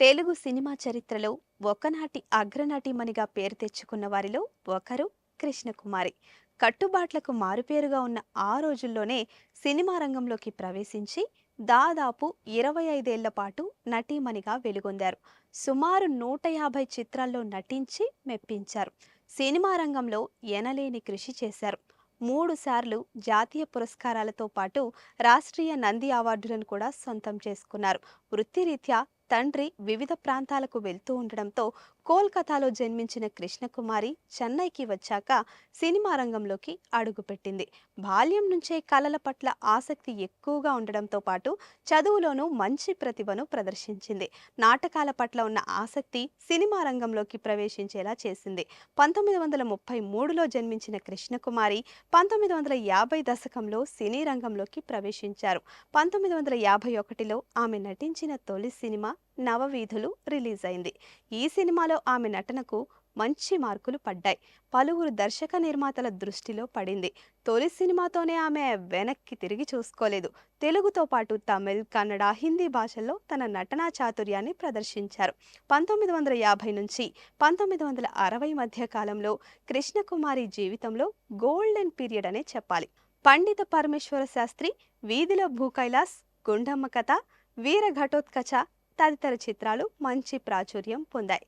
Telugu cinema చరిత్రలో ఒకనాటి అగ్రనటీమణిగా పేరు తెచ్చుకున్న వారిలో ఒకరు కృష్ణకుమారి. కట్టుబాట్లకు మారుపేరుగా ఉన్న ఆ రోజుల్లోనే సినిమా రంగంలోకి ప్రవేశించి దాదాపు ఇరవై ఐదేళ్ళ పాటు నటీమణిగా వెలుగొందారు. సుమారు నూట యాభై చిత్రాల్లో నటించి మెప్పించారు. సినిమా రంగంలో ఎనలేని కృషి చేశారు. మూడు సార్లు జాతీయ పురస్కారాలతో పాటు రాష్ట్రీయ నంది అవార్డులను కూడా సొంతం చేసుకున్నారు. వృత్తిరీత్యా తండ్రి వివిధ ప్రాంతాలకు వెళ్తూ ఉండడంతో కోల్కతాలో జన్మించిన కృష్ణకుమారి చెన్నైకి వచ్చాక సినిమా రంగంలోకి అడుగుపెట్టింది. బాల్యం నుంచే కళల పట్ల ఆసక్తి ఎక్కువగా ఉండడంతో పాటు చదువులోనూ మంచి ప్రతిభను ప్రదర్శించింది. నాటకాల పట్ల ఉన్న ఆసక్తి సినిమా రంగంలోకి ప్రవేశించేలా చేసింది. పంతొమ్మిది వందల ముప్పై మూడులో జన్మించిన కృష్ణకుమారి పంతొమ్మిది వందల యాభై దశకంలో సినీ రంగంలోకి ప్రవేశించారు. పంతొమ్మిది వందల యాభై ఒకటిలో ఆమె నటించిన తొలి సినిమా నవవీధులు రిలీజ్ అయింది ఈ సినిమాలో ఆమె నటనకు మంచి మార్కులు పడ్డాయి. పలువురు దర్శక నిర్మాతల దృష్టిలో పడింది. తొలి సినిమాతోనే ఆమె వెనక్కి తిరిగి చూసుకోలేదు. తెలుగుతో పాటు తమిళ్ కన్నడ హిందీ భాషల్లో తన నటనా చాతుర్యాన్ని ప్రదర్శించారు. పంతొమ్మిది వందల యాభై నుంచి పంతొమ్మిది వందల అరవై మధ్య కాలంలో కృష్ణకుమారి జీవితంలో గోల్డెన్ పీరియడ్ అనే చెప్పాలి. పండిత పరమేశ్వర శాస్త్రి వీధిలో భూకైలాస్ గుండమ్మ కథ వీర ఘటోత్కచ తదితర చిత్రాలు మంచి ప్రాచుర్యం పొందాయి.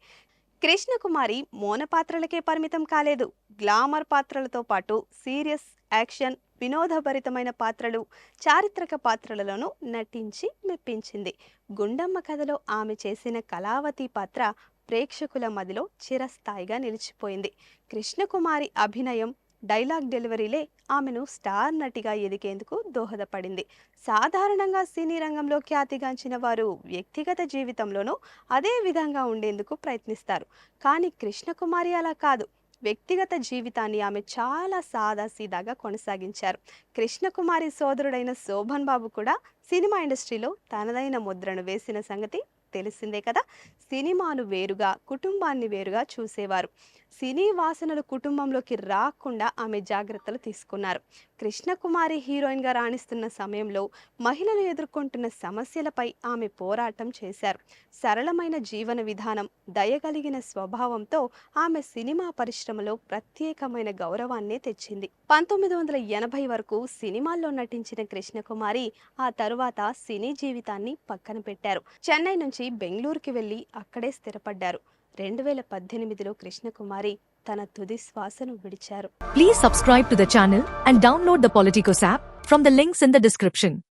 కృష్ణకుమారి మోన పాత్రలకే పరిమితం కాలేదు. గ్లామర్ పాత్రలతో పాటు సీరియస్ యాక్షన్ వినోదభరితమైన పాత్రలు చారిత్రక పాత్రలలోనూ నటించి మెప్పించింది. గుండమ్మ కథలో ఆమె చేసిన కళావతి పాత్ర ప్రేక్షకుల మదిలో చిరస్థాయిగా నిలిచిపోయింది. కృష్ణకుమారి అభినయం డైలాగ్ డెలివరీలే ఆమెను స్టార్ నటిగా ఎదిగేందుకు దోహదపడింది. సాధారణంగా సినీ రంగంలో ఖ్యాతిగాంచిన వారు వ్యక్తిగత జీవితంలోనూ అదే విధంగా ఉండేందుకు ప్రయత్నిస్తారు. కానీ కృష్ణకుమారి అలా కాదు. వ్యక్తిగత జీవితాన్ని ఆమె చాలా సాదాసీదాగా కొనసాగించారు. కృష్ణకుమారి సోదరుడైన శోభన్ బాబు కూడా సినిమా ఇండస్ట్రీలో తనదైన ముద్రను వేసిన సంగతి తెలిసిందే కదా. సినిమాను వేరుగా కుటుంబాన్ని వేరుగా చూసేవారు. సినీ వాసనలు కుటుంబంలోకి రాకుండా ఆమె జాగ్రత్తలు తీసుకున్నారు. కృష్ణకుమారి హీరోయిన్గా రాణిస్తున్న సమయంలో మహిళలు ఎదుర్కొంటున్న సమస్యలపై ఆమె పోరాటం చేశారు. సరళమైన జీవన విధానం దయగలిగిన స్వభావంతో ఆమె సినిమా పరిశ్రమలో ప్రత్యేకమైన గౌరవాన్నే తెచ్చింది. పంతొమ్మిది వందల ఎనభై వరకు సినిమాల్లో నటించిన కృష్ణకుమారి ఆ తరువాత సినీ జీవితాన్ని పక్కన పెట్టారు. చెన్నై నుంచి బెంగళూరుకి వెళ్ళి అక్కడే స్థిరపడ్డారు. రెండు వేల పద్దెనిమిదిలో కృష్ణకుమారి తన తుది శ్వాసను విడిచారు. Please subscribe to the and download the Politicos from the links in the description